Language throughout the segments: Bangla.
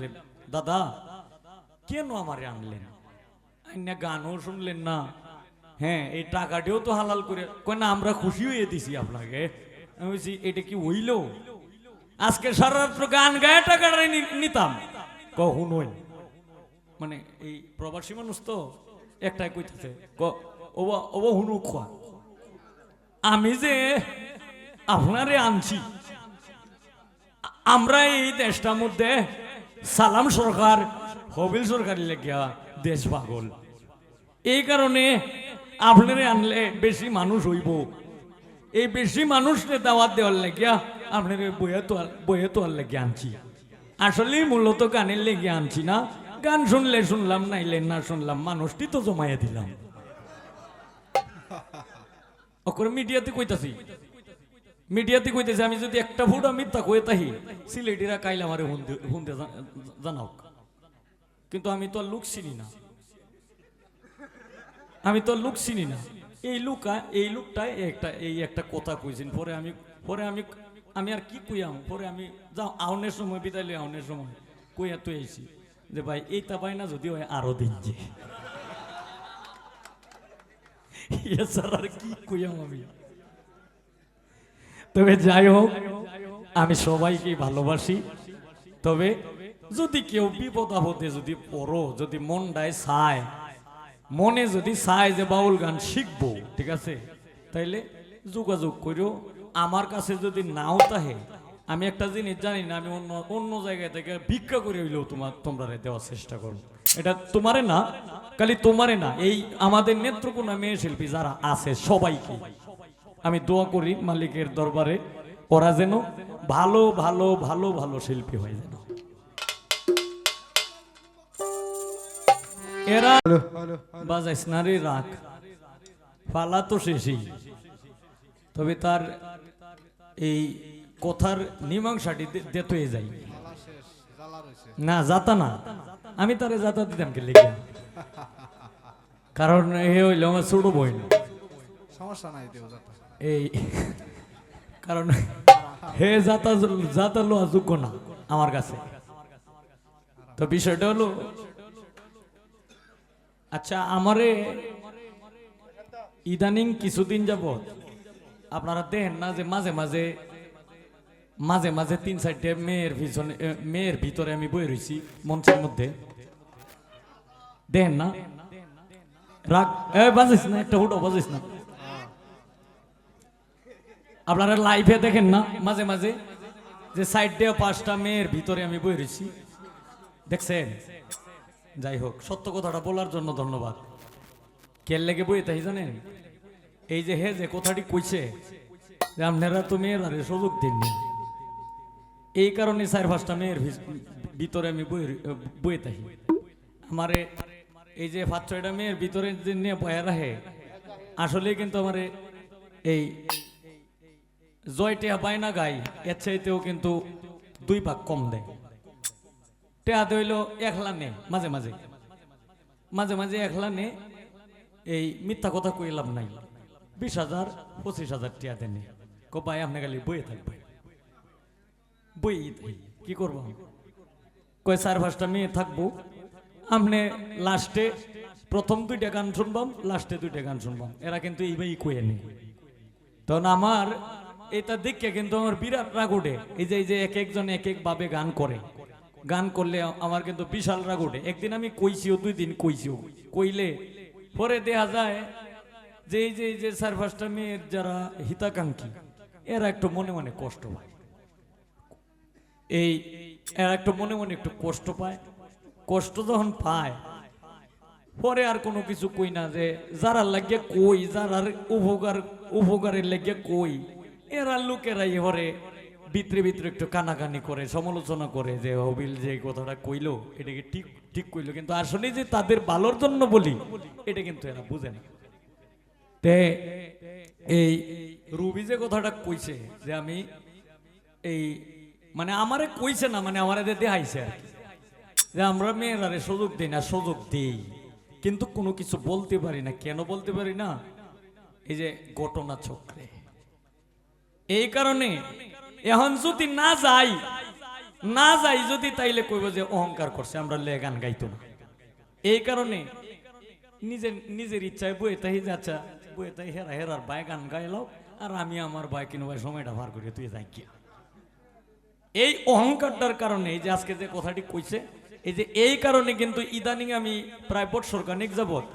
যে, দাদা, কেন আমারে আনলেন? আইনা গানও শুনলেন না। হ্যাঁ এই টাকাটিও তো হালাল করে কয় না, আমরা খুশি হয়ে দিছি আপনাকে। আমি বলছি, এটা কি হইল? আজকে সারা রাত্র গান গায়ে টাকাটা নিতাম। কখন হই মানে এই প্রবাসী মানুষ তো একটাই কইতেছে ওবা হুনু খোয়া। আমি যে আপনারে আনছি আমরা এই দেশটার মধ্যে সালাম সরকার, হবিল সরকারি লেগিয়া দেশ পাগল। এই কারণে আপনারে আনলে বেশি মানুষ হইব। এই বেশি মানুষকে দাওয়াত দেওয়ার লেগিয়া আপনারে বইয়ে তো আর লেগে আনছি। আসলে মূলত গানের লেগে আনছি না। গান শুনলে শুনলাম, নাইলে না শুনলাম, মানুষটি তো জমাইয়া দিলাম। অকরে মিডিয়াতে কইতাছি মিডিয়াতে কইতেছে, আমি যদি একটা ফুট মিথ্যা কয়ে তাহি, সিলেটিরা কাইলে আমারে জা- জানাও কিন্তু আমি তো লুক চিনি না। আমি তো লুক চিনি না। এই লুকা এই লুকটাই একটা, এই একটা কথা কইছেন। পরে আমি পরে আমি আমি আর কি কইয়াম? পরে আমি যাও, আউনের সময় বিদাইলে আউনের সময় কইয়া তো আইছি যে, ভাই এইটা পাই না যদি হয় আরও দিন যে। এছাড়া আর কি কইয়াম আমি? তবে যাই হোক, আমি সবাইকে ভালোবাসি। তবে যদি কেউ বিপদ আপদে যদি পড়ো, যদি মনটায় চায়, মনে যদি চায় যে বাউল গান শিখব, ঠিক আছে? তাইলে যোগাযোগ করিও। আমার কাছে যদি নাও তাহে, আমি একটা জিনিস জানি না, আমি অন্য অন্য জায়গায় থেকে ভিক্ষা করে হইলেও তোমার তোমরা দেওয়ার চেষ্টা করো এটা তোমারে না, খালি তোমারে না, এই আমাদের নেত্রকোনা মেয়ে শিল্পী যারা আছে সবাইকে। আমি দোয়া করি মালিকের দরবারে ওরা যেন ভালো ভালো ভালো ভালো শিল্পী হয় যেন। এরা বাজাইস না রে রাখ পালা তো শেষই। তবে তার এই কথার মীমাংসাটি যায়। না যাতা না। আমি তারে যাতা দিতাম কে লিখে কারণ এ হইল আমার ছোট বই না সমস্যা নাই দেও যাতা। এই, কারণ হে যাতা যাতা লো যোগ্য না আমার কাছে। তো বিষয়টা হলো আচ্ছা আমারে ইদানিং কিছুদিন যাবত আপনারা দেখেন না যে মাঝে মাঝে মাঝে মাঝে তিন চারটে মেয়ের পিছনে মেয়ের ভিতরে আমি বই রয়েছি মঞ্চের মধ্যে। দেখেন না? রাগ বাজিস না, একটা হুটো বাজিস না। আপনারা লাইভে দেখেন না? মাঝে মাঝে। যে সাইড দিয়ে পাঁচটা মেয়ের ভিতরে আমি বই রয়েছি। দেখছেন? যাই হোক, সত্য কথাটা বলার জন্য ধন্যবাদ। কের লেগে বই তাই জানেন? এই যে হে যে কথাটি কইছে, যে আপনারা তো মেয়ের আরে সুযোগ দিননি এই কারণে চার, পাঁচটা মেয়ের ভিতরে আমি বই বই থাকি আমারে এই যে পাঁচ, ছয়টা মেয়ের ভিতরে যে নিয়ে বয়া রাখে আসলে কিন্তু আমারে এই জয় টেহা পায় না গাই, এর চাইতেও কিন্তু দুই ভাগ কম দেয়। টেহা দইল একলা নে মাঝে মাঝে। মাঝে মাঝে একলা নে এই মিথ্যা কথা কইলাম নাই। বিশ হাজার, পঁচিশ হাজার টিয়া দেনে কো ভাই, আপনি খালি বইয়ে থাকবে বই কি করব? কয়, চার পাঁচটা মেয়ে থাকব। আপনি লাস্টে প্রথম দুইটা গান শুনবাম, লাস্টে দুইটা গান শুনবাম। এরা কিন্তু এইভাবেই কয়ে নেই তখন আমার এটা দেখে কিন্তু আমার বিরাট রাগ ওঠে এই যে এই যে এক একজন এক এক ভাবে গান করে। গান করলে আমার কিন্তু বিশাল রাগ ওঠে একদিন আমি কইছিও, দুই দিন কইছিও। কইলে পরে দেখা যায় যে, এই যে এই যে চার পাঁচটা মেয়ের যারা হিতাকাঙ্ক্ষী, এরা একটু মনে মনে কষ্ট পায়। এই, এরা একটু মনে মনে একটু কষ্ট পায়। কষ্ট যখন পায়, পরে আর কোনো কিছু কই না যে যারা লাগে কই, যারার উপকার, উপকারের লাগে কই এরা লোকেরা এবারে ভিতরে ভিতরে একটু কানাকানি করে, সমালোচনা করে যে হবিল যে কথাটা কইলো, এটাকে ঠিক ঠিক কইলো। কিন্তু আসলে যে তাদের ভালোর জন্য বলি, এটা কিন্তু এরা বুঝে না। তে, এই রুবি যে কথাটা কইছে যে আমি এই মানে আমারে কইছে না মানে আমারে দেখাইছে আর কি। যে আমরা মেয়েরারে সুযোগ দিই না, সুযোগ দিই। কিন্তু কোনো কিছু বলতে পারি না, কেন বলতে পারি না? এই যে ঘটনা চক্রে। এই কারণে এখন যদি না যাই না যাই যদি তাইলে কইব যে অহংকার করছে, আমরা লে গান গাইতো না। এই কারণে নিজের নিজের ইচ্ছায় বইয়ে তাই যাচ্ছা বইয়ে তাই হেরা হেরার বাই গান গাইলাও, আর আমি আমার বাই কিনো ভাই সময়টা ভার করে তুই যাই গিয়া। এই অহংকারটার কারণে, এই যে আজকে যে কথাটি কইছে, এই যে এই কারণে কিন্তু ইদানিং আমি প্রায় বৎসর কানিক যাবত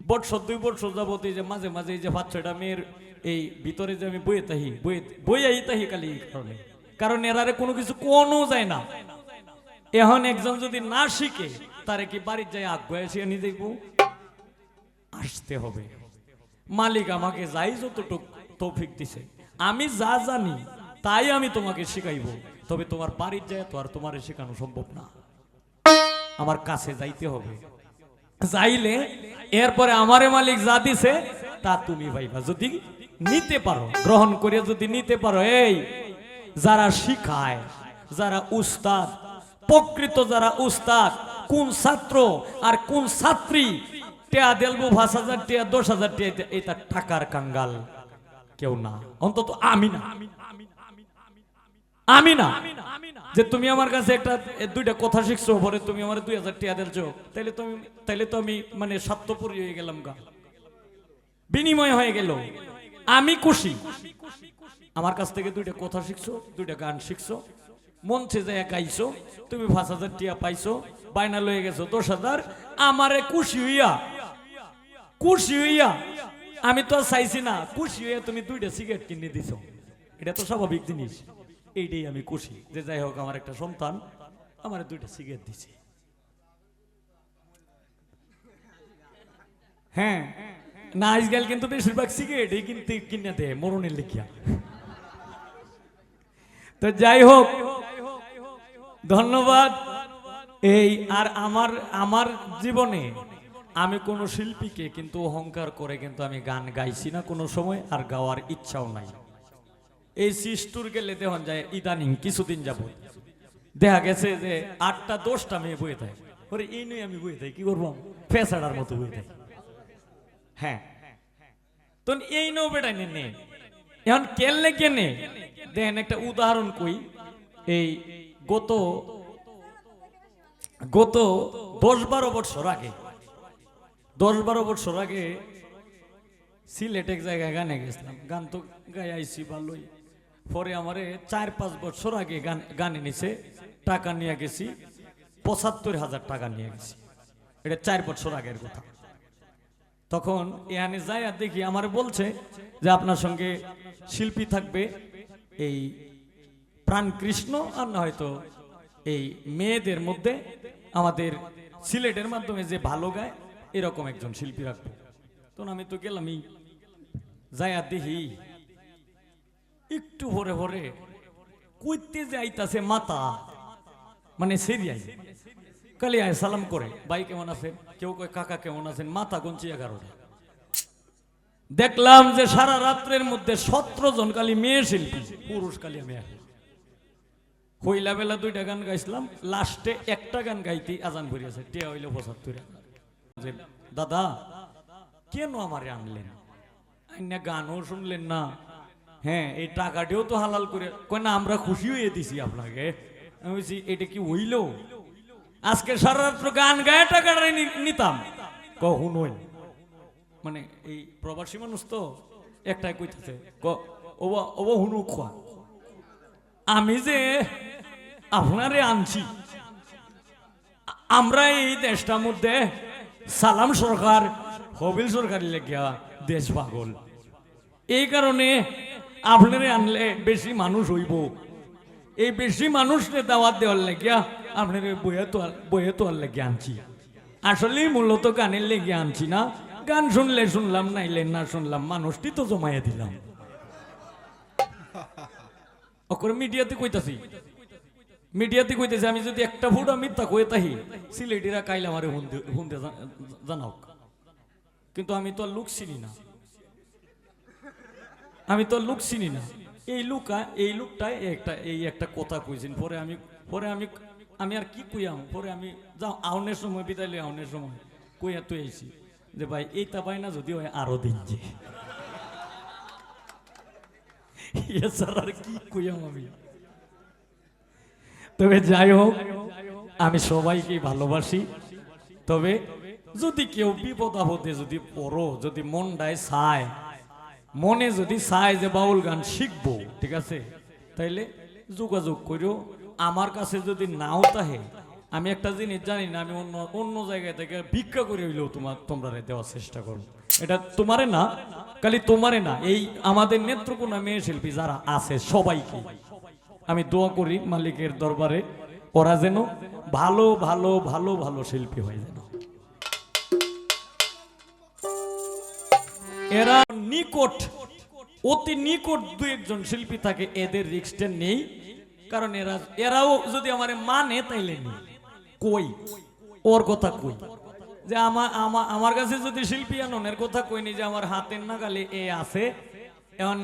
বৎসর, দুই বৎসর যাবত এই যে মাঝে মাঝে এই যে ছয়টা মেয়ের এই ভিতরে যে আমি বইয়ে তাহি বইয়ে বইয়াই তাহি কালি কারণে। কারণ এরারে কোনো কিছু কোনো যায় না। এখন একজন যদি না শিখে, তারে কি বাড়ির যায় আগ্রহ এসে নিয়ে দেখব আসতে হবে। মালিক আমাকে যাই যতটুক তৌফিক দিছে। আমি যা জানি, তাই আমি তোমাকে শিখাইব। তবে তোমার বাড়ির যায় তো আর তোমার শেখানো সম্ভব না। আমার কাছে যাইতে হবে। যাইলে এরপরে আমারে মালিক যা দিছে, তা তুমি ভাইবা যদি নিতে পারো, গ্রহণ করে যদি নিতে পারো, এই যারা শিখায়, যারা উস্তাদ, প্রকৃত যারা উস্তাদ, কোন ছাত্র আর কোন ছাত্রী, টেয়া দেলবো পাঁচ হাজার, টিয়া দশ হাজার, টিয়া এটা টাকার কাঙ্গাল। কেউ না, অন্তত আমি না। আমি না। যে তুমি আমার কাছে একটা দুইটা কথা শিখছো, পরে তুমি আমার দুই হাজার টিয়া দিলছো, তাইলে তুমি, তাইলে তো আমি মানে স্বার্থপরি হয়ে গেলাম গা। বিনিময় হয়ে গেল। আমি খুশি। আমার কাছ থেকে দুইটা কথা শিখছো, দুইটা গান শিখছো। মঞ্চে যায় গাইছো তুমি পাঁচ হাজার টিয়া পাইছো বায়না লয়ে গেছো দশ হাজার, আমারে খুশি হইয়া খুশি হইয়া। আমি তো চাইছি না, খুশি হইয়া তুমি দুইটা সিগারেট কিনে দিছো। এটা তো স্বাভাবিক জিনিস। এইটাই আমি খুশি। যে যাই হোক, আমার একটা সন্তান, আমার দুইটা সিগারেট দিছে। হ্যাঁ না আজকাল কিন্তু বেশিরভাগ সিগারেটই কিনতে, কিনে দেয়, মরণের লিখিয়া। তো যাই হোক, ধন্যবাদ। এই আর আমার আমার জীবনে আমি কোনো শিল্পীকে কিন্তু অহংকার করে কিন্তু আমি গান গাইছি না কোনো সময়, আর গাওয়ার ইচ্ছাও নাই। এই সিস্টুর গেলে দেহন যায় ইদানিং কিছুদিন যাব দেখা গেছে যে আটটা দশটা মেয়ে বয়ে থাকে। ওরে, এই নই আমি বয়ে থাকি, কি করব? ফেসাডার মতো বয়ে থাকি। হ্যাঁ। তো এই নৌ বেটা নে। এখন কেনলে কেনে দেখেন একটা উদাহরণ কই। এই গত গত দশ বারো বছর আগে দশ বারো বছর আগে সিলেট এক জায়গায় গানে গেছিলাম। গান তো গাই আইসি ভালোই। পরে আমারে চার পাঁচ বছর আগে গান, গানে নিছে টাকা নিয়ে গেছি, পঁচাত্তর হাজার টাকা নিয়ে গেছি। এটা চার বছর আগের কথা। তখন এহানে যাই আর দেখি আমার বলছে যে আপনার সঙ্গে শিল্পী থাকবে এই প্রাণ কৃষ্ণ আর না হয়তো এই মেয়েদের মধ্যে আমাদের সিলেটের মাধ্যমে যে ভালো গায়, এরকম একজন শিল্পী রাখব। তখন আমি তো গেলামই যাই আর দেখি একটু ভরে ভরে কইতে যাইতাছে মাতা মানে সেরিয়াই। কালি সালাম করে, ভাই কেমন আছেন? কেউ কয় কাকা কেমন আছেন? মাথা গঞ্চি এগারোটা দেখলাম যে সারা রাত্রের মধ্যে সতেরো জন কালি মেয়ে শিল্পী, পুরুষ কালি আমি এক হইলা বেলা দুইটা গান গাইছিলাম, লাস্টে একটা গান গাইতে আজান ভরিয়েছে, টিয়া হইল পঁচাত্তর দাদা, কেন আমারে আনলেন? আইনা গানও শুনলেন না। হ্যাঁ এই টাকাটিও তো হালাল করে কয়, না, আমরা খুশি হয়ে দিছি আপনাকে। আমি বলছি, এটা কি হইল? আজকে সারা রাত্র গান গায়ে টাকাটা নি- নিতাম। কখনোই মানে এই প্রবাসী মানুষ তো একটাই কইতেছে হুনু খোয়া। আমি যে আপনারে আনছি আমরা এই দেশটার মধ্যে সালাম সরকার হবিল সরকারি লেগিয়া দেশ পাগল। এই কারণে আপনারে আনলে বেশি মানুষ হইব। এই বেশি মানুষকে দাওয়াত দেওয়ার লেগিয়া আপনার বইয়ে তো বইয়ে তো আর লেগে আনছি। আসলে মূলত গানের লেগে আনছি না। গান শুনলে শুনলাম, নাইলে না শুনলাম, মানুষটি তো জমাইয়া দিলাম। অকর মিডিয়াতে কইতাছি। মিডিয়াতে কইতেছি, আমি যদি একটা ফুট মিথ্যা কয়ে তাহি সিলেটিরা কাইলে আমারে জা- জানাও কিন্তু আমি তো আর লুক চিনি না। আমি তো আর লুক চিনি না। এই লুকা, এই লুকটাই একটা, এই একটা কথা কইছেন। পরে আমি পরে আমি আমি আর কি কইয়াম পরে আমি যাও, আউনের সময়, বিদায় লই আউনের সময় কইয়া তুই আইছি যে, ভাই এইটা পাই না যদি হয় আরও দিন যে। এছাড়া আর কি কইয়াম আমি? তবে যাই হোক, আমি সবাইকে ভালোবাসি। তবে যদি কেউ বিপদ আপদে যদি পড়ো, যদি মনটায় চায়, মনে যদি চায় যে বাউল গান শিখব, ঠিক আছে? তাইলে যোগাযোগ করিও আমার কাছে যদি নাও তাহে, আমি একটা জিনিস জানি না, আমি অন্য অন্য জায়গায় থেকে ভিক্ষা করে হইলেও তোমার তোমরা দেওয়ার চেষ্টা করো এটা তোমারে না, খালি তোমারে না, এই আমাদের নেত্রকোনা মেয়ে শিল্পী যারা আছে সবাইকে। আমি দোয়া করি মালিকের দরবারে, ওরা যেন ভালো ভালো ভালো ভালো শিল্পী হয়ে যেন। এরা নিকট, অতি নিকট দু একজন শিল্পী থাকে, এদের রিক্সটা নেই। কারণ এরা, এরাও যদি আমার মানে তাইলে কই? ওর কথা কই? যে আমার আমার কাছে যদি শিল্পী আনন এর কথা কইনি যে আমার হাতের নাগালে এ আছে, এখন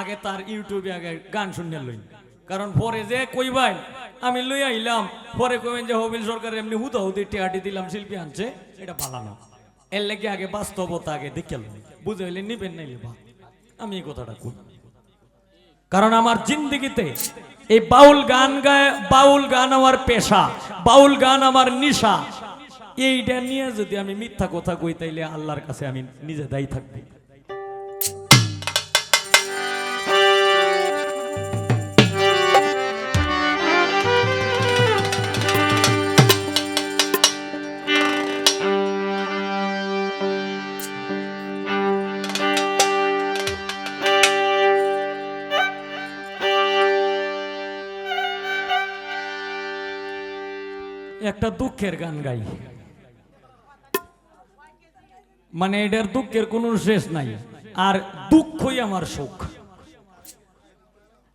আগে তার ইউটিউবে আগে গান শুনে লই। কারণ পরে যে কই ভাই আমি লই আইলাম, পরে কইবেন যে হবিল সরকার এমনি হুদা হুদি টিয়াটি দিলাম, শিল্পী আনছে, এটা পালানো এর লেগে আগে বাস্তবতা আগে দেখে লই। বুঝে হইলে নিবেন নাইলে বা। আমি এই কথাটা কই? কারণ আমার জিন্দগিতে এই বাউল গান গায়, বাউল গান আমার পেশা, বাউল গান আমার নিশা। এইটা নিয়ে যদি আমি মিথ্যা কথা কই, তাইলে আল্লাহর কাছে আমি নিজে দায়ী থাকব। একটা দুঃখের গান গাই। মানে এটার দুঃখের কোনো শেষ নাই। আর দুঃখই আমার সুখ।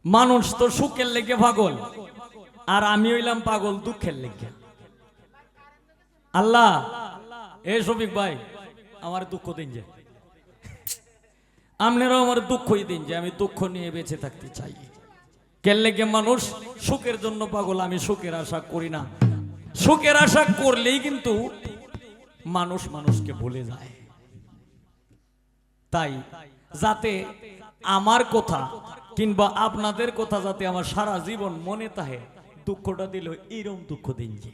মানুষ তো সুখের লেগে পাগল। আর আমি হইলাম পাগল দুঃখের লেগে। আল্লাহ, এ শফিক ভাই, আমার দুঃখ দিন যে। আপনারাও আমার দুঃখই দিন যে, আমি দুঃখ নিয়ে বেঁচে থাকতে চাই। কেন লেগে মানুষ সুখের জন্য পাগল, আমি সুখের আশা করি না। সুখের আশা করলেই কিন্তু মানুষ মানুষকে ভুলে যায়। তাই যাতে আমার কথা কিংবা আপনাদের কথা যাতে আমার সারা জীবন মনে তাহে, দুঃখটা দিল এরম দুঃখ দিন যে।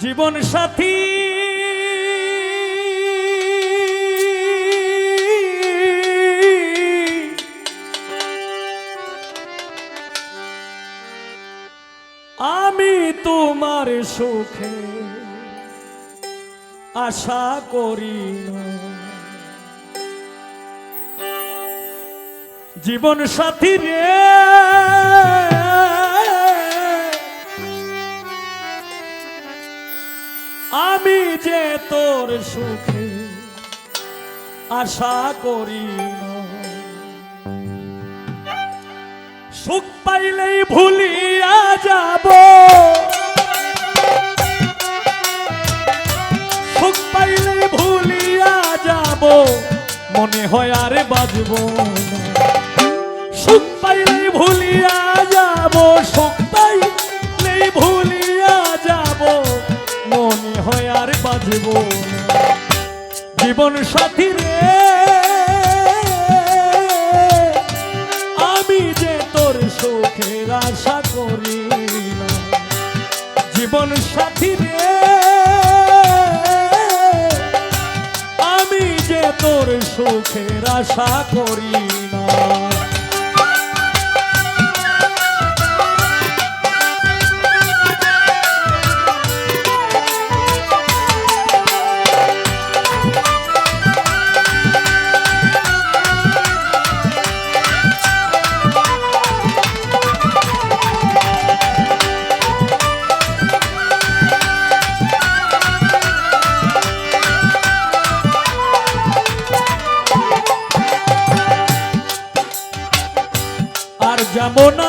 জীবন সাথী তোমার সুখে আশা করি জীবন সাথী রে, আমি যে তোর সুখে আশা করি সুখ পাইলেই ভুলিয়া যাব। হয় আর বাজব। সুখ পাইলেই ভুলিয়া যাব সুখ পাইলেই ভুলিয়া যাব মনে হয় আর বাজব। জীবন সাথী রে, আমি যে তোর সুখের আশা করি জীবন সাথী রে সুখের আশা করি না। যাব না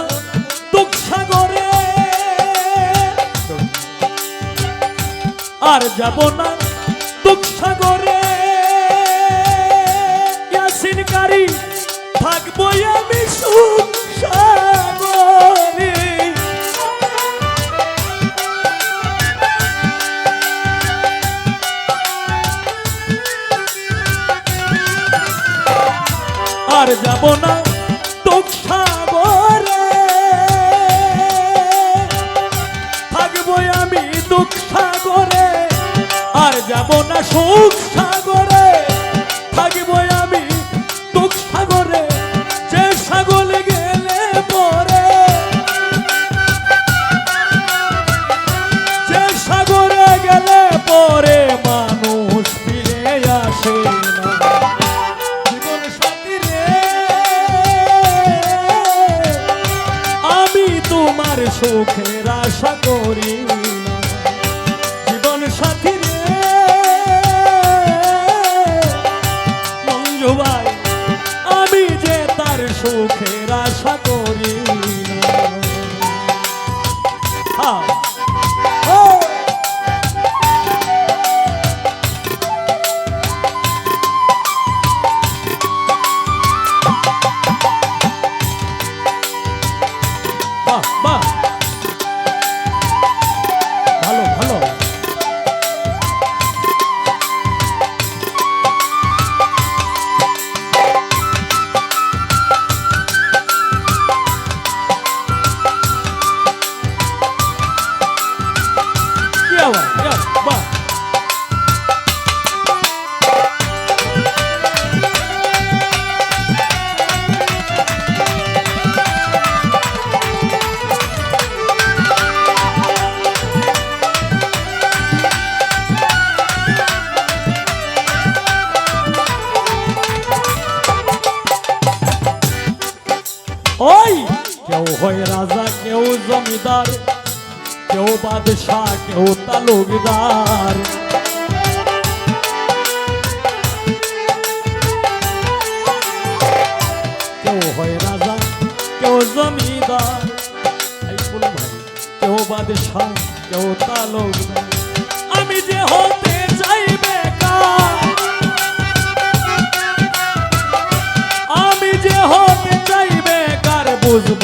দুঃখ আর যাব না দুঃখ সাগরে। থাকব আমি যাব না সুখ সাগরে। থাকব আমি জমিদার কেউ বাদশাহ, কেউ তালুকদার। কেউ হয় রাজা, কেউ জমিদার কেউ বাদশাহ, কেউ তালুকদার। আমি যে হতে চাই বেকার, আমি যে হতে চাই বেকার, বুঝব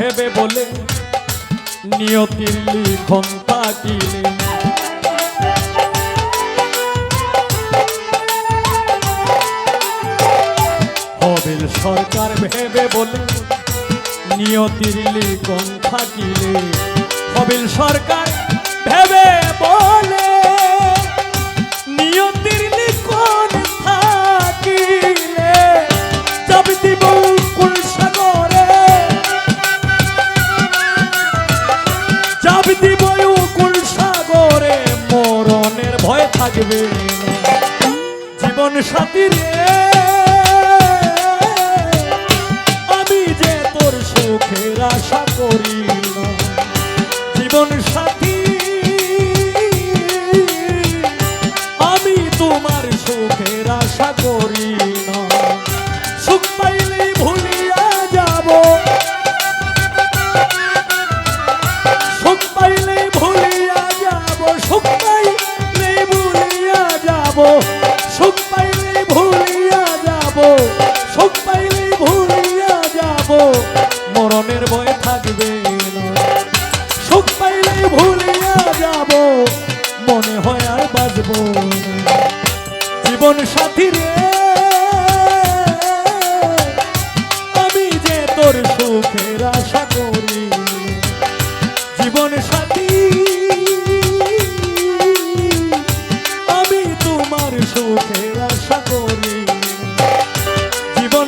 ভেবে বলে, নিয়তির লিখন তাকিলে হবিল সরকার ভেবে বলে, নিয়তির লিখন থাকিলে হবিল সরকার ভেবে সাথী রে। আমি যে তোর সুখের আশা করি জীবন সাথী